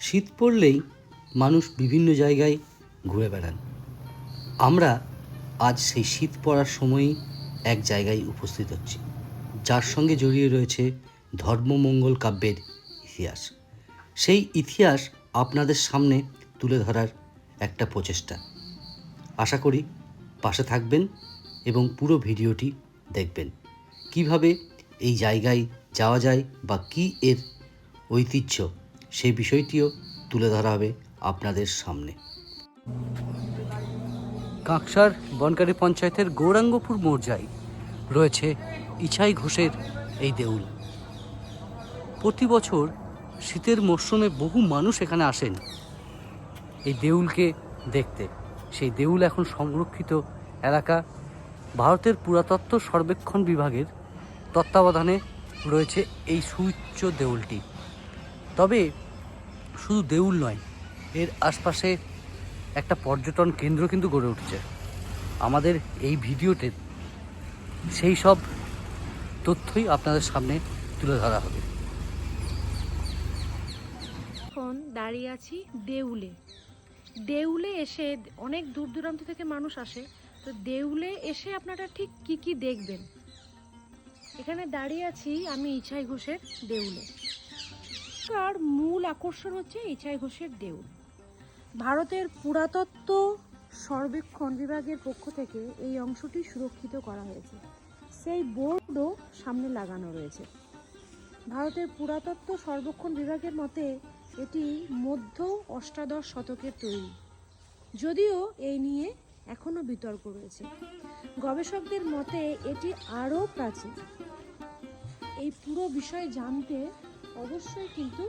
শীত পড়লেই মানুষ বিভিন্ন জায়গায় ঘুরে বেড়ান। আমরা আজ সেই শীত পড়ার সময়ই এক জায়গায় উপস্থিত হচ্ছি, যার সঙ্গে জড়িয়ে রয়েছে ধর্মমঙ্গল কাব্যের ইতিহাস। সেই ইতিহাস আপনাদের সামনে তুলে ধরার একটা প্রচেষ্টা। আশা করি পাশে থাকবেন এবং পুরো ভিডিওটি দেখবেন। কীভাবে এই জায়গায় যাওয়া যায় বা কী এর ঐতিহ্য সেই বিষয়টিও তুলে ধরা হবে আপনাদের সামনে। কাঁকসার বনকারী পঞ্চায়েতের গৌরাঙ্গপুর মৌজায় রয়েছে ইছাই ঘোষের এই দেউল। প্রতি বছর শীতের মরশুমে বহু মানুষ এখানে আসেন এই দেউলকে দেখতে। সেই দেউল এখন সংরক্ষিত এলাকা ভারতের পুরাতত্ত্ব সর্বেক্ষণ বিভাগের তত্ত্বাবধানে রয়েছে এই সুউচ্চ দেউলটি। তবে শুধু দেউল নয়, এর আশপাশে একটা পর্যটন কেন্দ্র কিন্তু গড়ে উঠছে। আমাদের এই ভিডিওতে সেই সব তথ্যই আপনাদের সামনে তুলে ধরা হবে। এখন দাঁড়িয়ে আছি দেউলে। দেউলে এসে অনেক দূর দূরান্ত থেকে মানুষ আসে। তো দেউলে এসে আপনারা ঠিক কি কি দেখবেন? এখানে দাঁড়িয়ে আছি আমি ইছাই ঘোষের দেউলে। আর মূল আকর্ষণ হচ্ছে ইছাই ঘোষের দেউল। ভারতের পুরাতত্ত্ব সর্বেক্ষণ বিভাগের পক্ষ থেকে এই অংশটি সুরক্ষিত করা হয়েছে। সেই বোর্ডও সামনে লাগানো রয়েছে। ভারতের পুরাতত্ত্ব সর্বেক্ষণ বিভাগের মতে, এটি মধ্য অষ্টাদশ শতকের তৈরি। যদিও এই নিয়ে এখনও বিতর্ক রয়েছে। গবেষকদের মতে, এটি আরও প্রাচীন। এই পুরো বিষয় জানতে অবশ্যই কিন্তু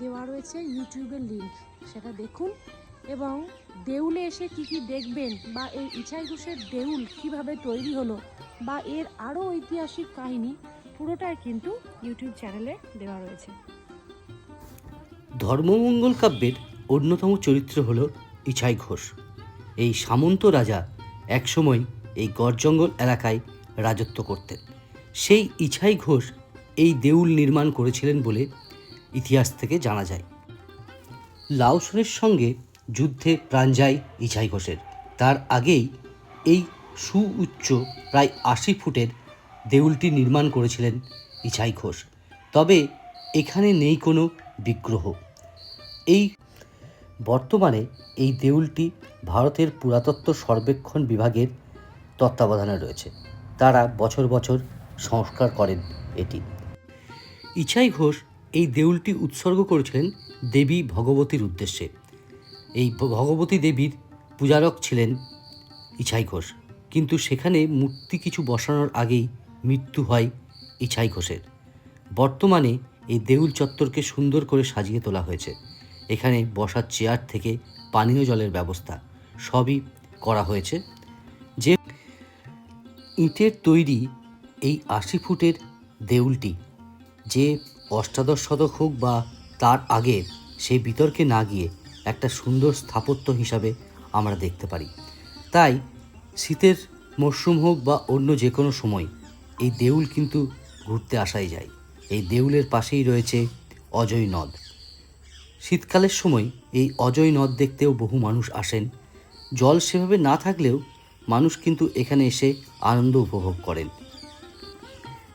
দেওয়া রয়েছে ইউটিউবের লিঙ্ক সেটা দেখুন। এবং দেউলে এসে কি কি দেখবেন বা এই ইছাই ঘোষের দেউল কীভাবে তৈরি হলো বা এর আরও ঐতিহাসিক কাহিনী, পুরোটাই কিন্তু ইউটিউব চ্যানেলে দেওয়া রয়েছে। ধর্মমঙ্গল কাব্যের অন্যতম চরিত্র হল ইছাই ঘোষ। এই সামন্ত রাজা একসময় এই গড়জঙ্গল এলাকায় রাজত্ব করতেন। সেই ইছাই ঘোষ দেউল নির্মাণ করেছিলেন বলে ইতিহাস থেকে জানা যায়। লাউসনের সঙ্গে যুদ্ধে প্রাণ যায় ইছাই ঘোষের। তার আগেই এই সুউচ্চ প্রায় আশি ফুটের দেউলটি নির্মাণ করেছিলেন ইছাই ঘোষ। তবে এখানে নেই কোনো বিগ্রহ। এই বর্তমানে এই দেউলটি ভারতের পুরাতত্ত্ব সর্বেক্ষণ বিভাগের তত্ত্বাবধানে রয়েছে। তারা বছর বছর সংস্কার করেন এটি। ইছাই ঘোষ এই দেউলটি উৎসর্গ করেছিলেন দেবী ভগবতীর উদ্দেশ্যে। এই ভগবতী দেবীর পূজারক ছিলেন ইছাই ঘোষ। কিন্তু সেখানে মূর্তি কিছু বসানোর আগেই মৃত্যু হয় ইছাই ঘোষের। বর্তমানে এই দেউল চত্বরকে সুন্দর করে সাজিয়ে তোলা হয়েছে। এখানে বসার চেয়ার থেকে পানীয় জলের ব্যবস্থা সবই করা হয়েছে। যে ইটের তৈরি এই আশি ফুটের দেউলটি যে অষ্টাদশ শতক হোক বা তার আগে সেই বিতর্কে না গিয়ে একটা সুন্দর স্থাপত্য হিসাবে আমরা দেখতে পারি। তাই শীতের মরশুম হোক বা অন্য যে কোনো সময় এই দেউল কিন্তু ঘুরতে আসাই যায়। এই দেউলের পাশেই রয়েছে অজয় নদ। শীতকালের সময় এই অজয় নদ দেখতেও বহু মানুষ আসেন। জল সেভাবে না থাকলেও মানুষ কিন্তু এখানে এসে আনন্দ উপভোগ করেন।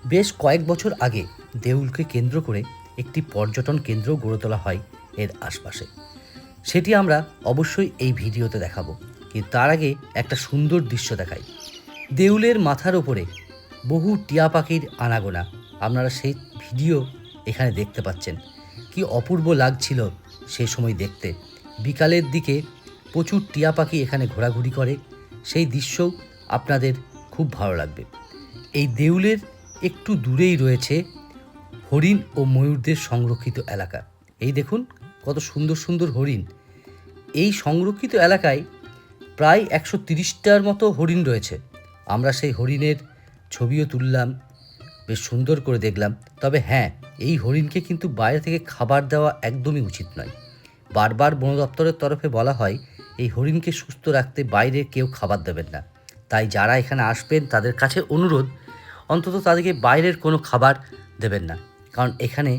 বেশ কয়েক বছর আগে দেউলকে কেন্দ্র করে একটি পর্যটন কেন্দ্র গড়ে তোলা হয় এর আশপাশে। সেটি আমরা অবশ্যই এই ভিডিওতে দেখাবো কিন্তু তার আগে একটা সুন্দর দৃশ্য দেখাই। দেউলের মাথার ওপরে বহু টিয়া পাখির আনাগোনা, আপনারা সেই ভিডিও এখানে দেখতে পাচ্ছেন। কি অপূর্ব লাগছিল সে সময় দেখতে। বিকালের দিকে প্রচুর টিয়া পাখি এখানে ঘোরাঘুরি করে, সেই দৃশ্যও আপনাদের খুব ভালো লাগবে। এই দেউলের একটু দূরেই রয়েছে হরিণ ও ময়ূরদের সংরক্ষিত এলাকা। এই দেখুন কত সুন্দর সুন্দর হরিণ। এই সংরক্ষিত এলাকায় প্রায় একশো তিরিশটার মতো হরিণ রয়েছে। আমরা সেই হরিণের ছবিও তুললাম, বেশ সুন্দর করে দেখলাম। তবে হ্যাঁ এই হরিণকে কিন্তু বাইরে থেকে খাবার দেওয়া একদমই উচিত নয়। বারবার বন দপ্তরের তরফে বলা হয়, এই হরিণকে সুস্থ রাখতে বাইরে কেউ খাবার দেবেন না। তাই যারা এখানে আসবেন, তাদের কাছে অনুরোধ, অন্তত তাদেরকে বাইরের কোনো খাবার দেবেন না। কারণ এখানে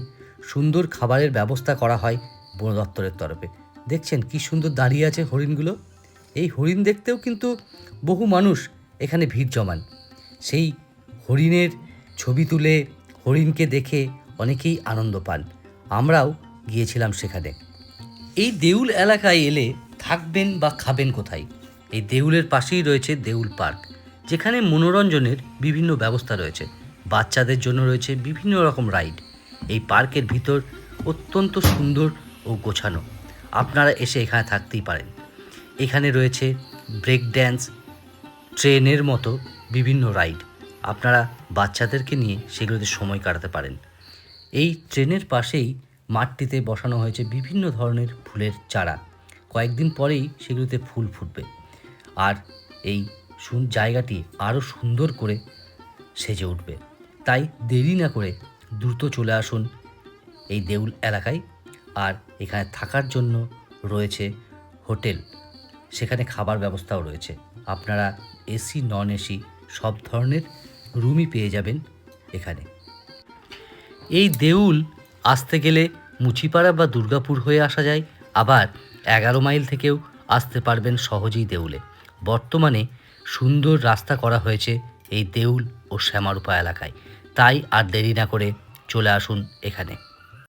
সুন্দর খাবারের ব্যবস্থা করা হয় বন দপ্তরের তরফে। দেখছেন কি সুন্দর দাঁড়িয়ে আছে হরিণগুলো? এই হরিণ দেখতেও কিন্তু বহু মানুষ এখানে ভিড় জমান। সেই হরিণের ছবি তুলে হরিণকে দেখে অনেকেই আনন্দ পান। আমরাও গিয়েছিলাম সেখানে। এই দেউল এলাকায় এলে থাকবেন বা খাবেন কোথায়? এই দেউলের পাশেই রয়েছে দেউল পার্ক, যেখানে মনোরঞ্জনের বিভিন্ন ব্যবস্থা রয়েছে। বাচ্চাদের জন্য রয়েছে বিভিন্ন রকম রাইড। এই পার্কের ভিতর অত্যন্ত সুন্দর ও গোছানো। আপনারা এসে এখানে থাকতেই পারেন। এখানে রয়েছে ব্রেক ড্যান্স, ট্রেনের মতো বিভিন্ন রাইড। আপনারা বাচ্চাদেরকে নিয়ে সেগুলোতে সময় কাটাতে পারেন। এই ট্রেনের পাশেই মাঠটিতে বসানো হয়েছে বিভিন্ন ধরনের ফুলের চারা। কয়েকদিন পরেই সেগুলোতে ফুল ফুটবে। আর এই জায়গাটি আরও সুন্দর করে সেজে উঠবে। তাই দেরি না করে দ্রুত চলে আসুন এই দেউল এলাকায়। আর এখানে থাকার জন্য রয়েছে হোটেল। সেখানে খাবার ব্যবস্থাও রয়েছে। আপনারা এসি নন এসি সব ধরনের রুমই পেয়ে যাবেন এখানে। এই দেউল আসতে গেলে মুচিপাড়া বা দুর্গাপুর হয়ে আসা যায়। আবার এগারো মাইল থেকেও আসতে পারবেন সহজেই দেউলে। বর্তমানে সুন্দর রাস্তা করা হয়েছে এই দেউল ও শ্যামারূপা এলাকায়। তাই আর দেরি না করে চলে আসুন এখানে।